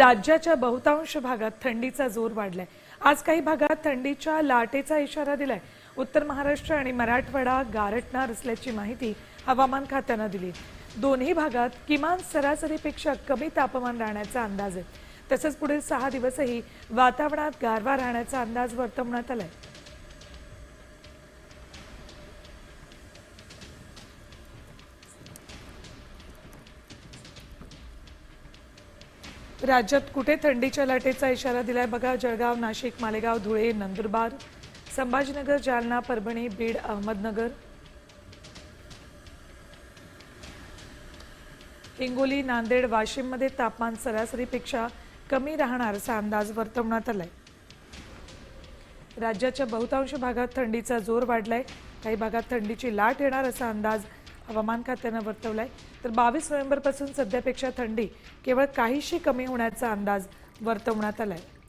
राज्याच्या बहुतांश भागात थंडीचा जोर वाढलाय. आज काही भागात थंडीच्या लाटेचा इशारा दिलाय. उत्तर महाराष्ट्र आणि मराठवाडा गारटणार असल्याची माहिती हवामान खात्यानं दिली. दोन्ही भागात किमान सरासरीपेक्षा कमी तापमान राहण्याचा अंदाज आहे. तसंच पुढील सहा दिवसही वातावरणात गारवा राहण्याचा अंदाज वर्तवण्यात आलाय. राज्यात कुठे थंडीच्या लाटेचा इशारा दिलाय? बघा जळगाव नाशिक मालेगाव धुळे नंदुरबार संभाजीनगर जालना परभणी बीड अहमदनगर. हिंगोली नांदेड वाशिममध्ये तापमान सरासरीपेक्षा कमी राहणार असा अंदाज वर्तवण्यात आलाय. राज्याच्या बहुतांश भागात थंडीचा जोर वाढलाय. काही भागात थंडीची लाट येणार असा अंदाज हवामान खात्यानं वर्तवलाय. तर बावीस नोव्हेंबरपासून सध्यापेक्षा थंडी केवळ काहीशी कमी होण्याचा अंदाज वर्तवण्यात आला आहे